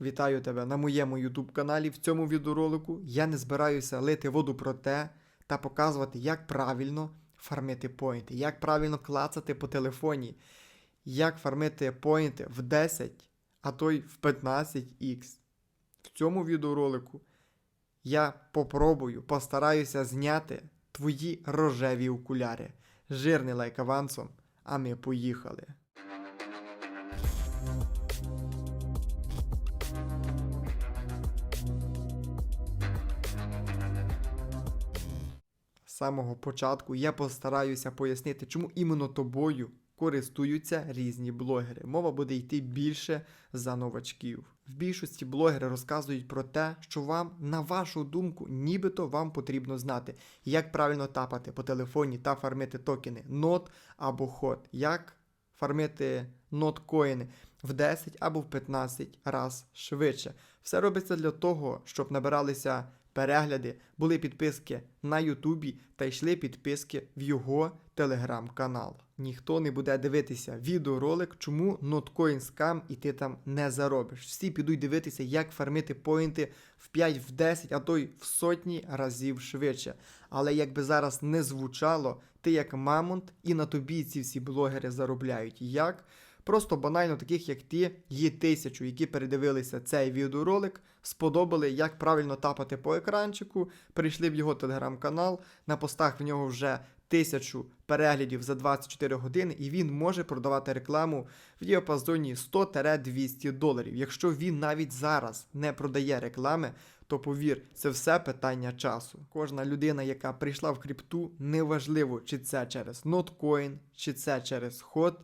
Вітаю тебе на моєму YouTube каналі. В цьому відеоролику я не збираюся лити воду про те та показувати, як правильно фармити поінти, як правильно клацати по телефоні, як фармити поінти в 10, а то й в 15х. В цьому відеоролику я попробую, постараюся зняти твої рожеві окуляри. Жирний лайк авансом, а ми поїхали. Самого початку я постараюся пояснити, чому іменно тобою користуються різні блогери. Мова буде йти більше за новачків. В більшості блогери розказують про те, що вам, на вашу думку, нібито вам потрібно знати, як правильно тапати по телефоні та фармити токени NOT або HOT, як фармити NOT коїни в 10 або в 15 раз швидше. Все робиться для того, щоб набиралися перегляди, були підписки на Ютубі та йшли підписки в його телеграм-канал. Ніхто не буде дивитися відеоролик, чому ноткоін скам і ти там не заробиш. Всі підуть дивитися, як фармити поінти в 5, в 10, а то й в сотні разів швидше. Але якби зараз не звучало, ти як мамонт, і на тобі ці всі блогери заробляють. Як? Просто банально таких, як ти, є тисячу, які передивилися цей відеоролик, сподобали, як правильно тапати по екранчику, прийшли в його телеграм-канал, на постах в нього вже тисячу переглядів за 24 години, і він може продавати рекламу в діапазоні 100-200 доларів. Якщо він навіть зараз не продає реклами, то повір, це все питання часу. Кожна людина, яка прийшла в крипту, неважливо, чи це через ноткоін, чи це через ход.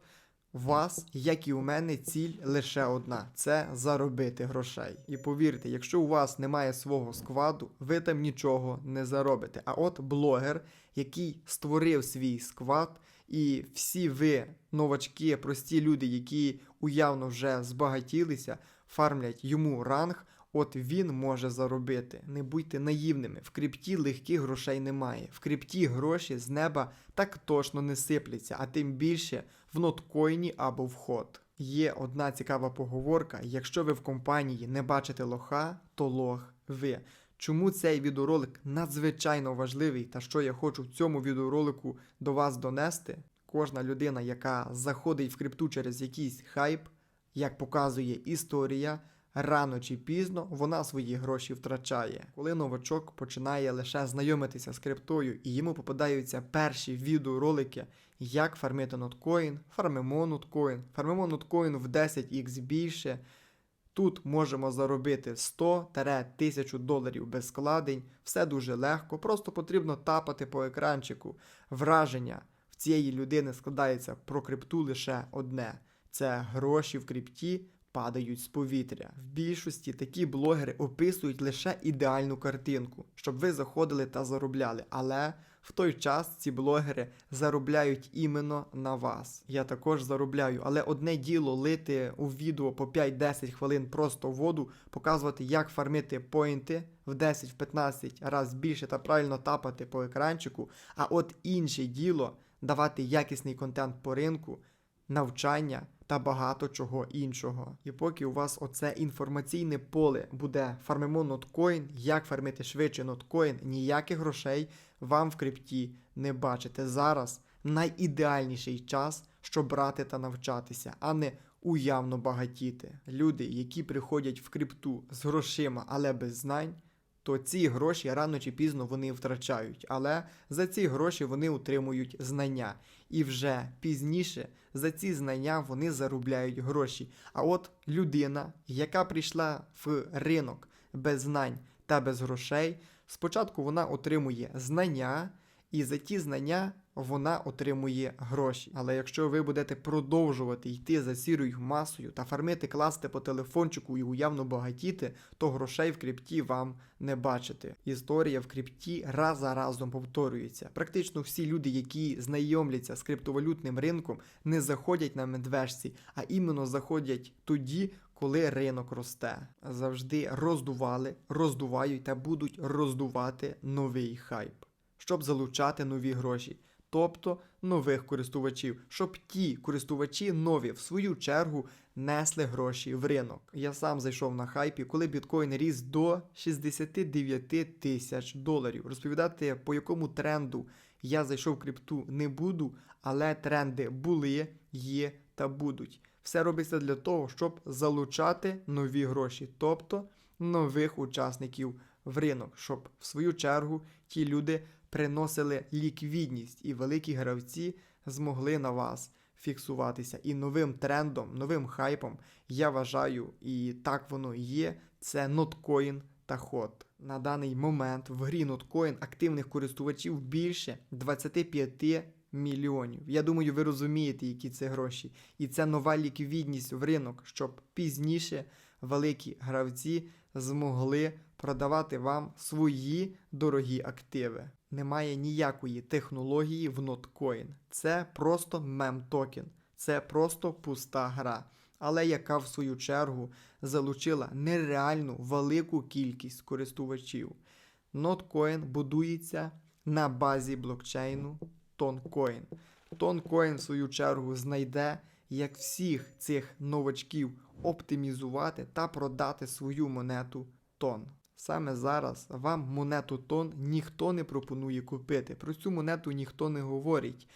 Вас, як і у мене, ціль лише одна це заробити грошей. І повірте, якщо у вас немає свого складу, ви там нічого не заробите. А от блогер, який створив свій склад, і всі ви, новачки, прості люди, які уявно вже збагатілися, фармлять йому ранг. От він може заробити. Не будьте наївними. В крипті легких грошей немає. В крипті гроші з неба так точно не сипляться, а тим більше в ноткоїні або в ход. Є одна цікава поговорка: якщо ви в компанії не бачите лоха, то лох ви. Чому цей відеоролик надзвичайно важливий та що я хочу в цьому відеоролику до вас донести? Кожна людина, яка заходить в крипту через якийсь хайп, як показує історія, рано чи пізно вона свої гроші втрачає. Коли новачок починає лише знайомитися з криптою і йому попадаються перші відеоролики, як фармити ноткоін, фармимо ноткоін, фармимо ноткоін в 10х більше. Тут можемо заробити 100-1000 доларів без складень, все дуже легко, просто потрібно тапати по екранчику. Враження в цієї людини складається про крипту лише одне: це гроші в крипті падають з повітря. В більшості такі блогери описують лише ідеальну картинку, щоб ви заходили та заробляли. Але в той час ці блогери заробляють іменно на вас. Я також заробляю, але одне діло лити у відео по 5-10 хвилин просто воду, показувати, як фармити поінти в 10-15 раз більше та правильно тапати по екранчику. А от інше діло давати якісний контент по ринку, навчання та багато чого іншого. І поки у вас оце інформаційне поле буде фармимо ноткоін, як фармити швидше ноткоін, ніяких грошей вам в крипті не бачите. Зараз найідеальніший час, щоб брати та навчатися, а не уявно багатіти. Люди, які приходять в крипту з грошима, але без знань. То ці гроші рано чи пізно вони втрачають, але за ці гроші вони отримують знання. І вже пізніше за ці знання вони заробляють гроші. А от людина, яка прийшла в ринок без знань та без грошей, спочатку вона отримує знання, і за ті знання вона отримує гроші. Але якщо ви будете продовжувати йти за сірою масою та фармити, класти по телефончику і уявно багатіти, то грошей в крипті вам не бачити. Історія в крипті раз за разом повторюється. Практично всі люди, які знайомляться з криптовалютним ринком, не заходять на медвежці, а іменно заходять тоді. Коли ринок росте, завжди роздували, роздувають та будуть роздувати новий хайп, щоб залучати нові гроші. Тобто нових користувачів, щоб ті користувачі нові в свою чергу несли гроші в ринок. Я сам зайшов на хайпі, коли біткоін ріс до 69 тисяч доларів. Розповідати, по якому тренду я зайшов в крипту, не буду, але тренди були, є та будуть. Все робиться для того, щоб залучати нові гроші, тобто нових учасників в ринок, щоб в свою чергу ті люди приносили ліквідність і великі гравці змогли на вас фіксуватися. І новим трендом, новим хайпом, я вважаю, і так воно є, це ноткоін та ход. На даний момент в грі ноткоін активних користувачів більше 25 мільйонів. Я думаю, ви розумієте, які це гроші. І це нова ліквідність в ринок, щоб пізніше великі гравці змогли продавати вам свої дорогі активи. Немає ніякої технології в ноткоін. Це просто мем-токен, це просто пуста гра. Але яка в свою чергу залучила нереальну велику кількість користувачів. Ноткоін будується на базі блокчейну Тонкоін. Тонкоін, в свою чергу, знайде, як всіх цих новачків оптимізувати та продати свою монету тон. Саме зараз вам монету тон ніхто не пропонує купити. Про цю монету ніхто не говорить.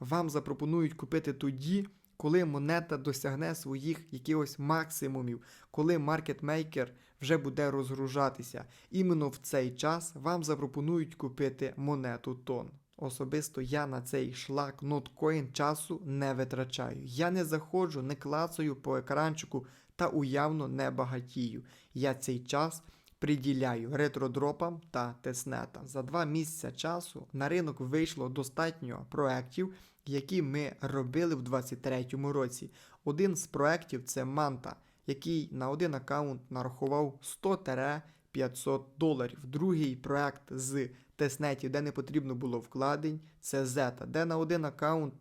Вам запропонують купити тоді, коли монета досягне своїх якихось максимумів, коли маркетмейкер вже буде розгружатися. Іменно в цей час вам запропонують купити монету тон. Особисто я на цей шлак ноткоін часу не витрачаю. Я не заходжу, не клацаю по екранчику та уявно не багатію. Я цей час приділяю ретродропам та теснетам. За два місяці часу на ринок вийшло достатньо проєктів, які ми робили в 2023 році. Один з проєктів це Манта, який на один аккаунт нарахував 100-500 доларів. Другий проєкт з тестнетів, де не потрібно було вкладень, це Zeta, де на один аккаунт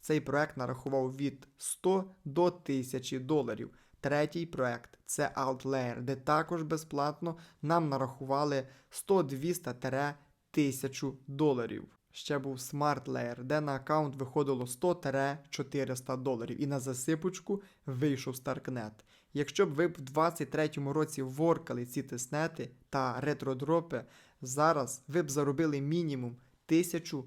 цей проект нарахував від 100 до 1000 доларів. Третій проект це Outlayer, де також безплатно нам нарахували 100-200-1000 доларів. Ще був Smart Layer, де на аккаунт виходило 100-400 доларів. І на засипочку вийшов Starknet. Якщо б ви в 2023 році воркали ці тиснети та ретродропи, зараз ви б заробили мінімум 1000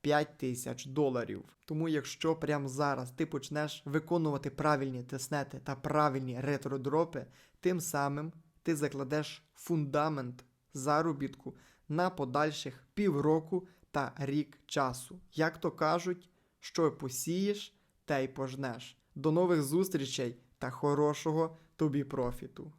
5 тисяч доларів. Тому, якщо прямо зараз ти почнеш виконувати правильні теснети та правильні ретродропи, тим самим ти закладеш фундамент заробітку на подальших півроку та рік часу. Як то кажуть, що посієш, те й пожнеш. До нових зустрічей та хорошого тобі профіту!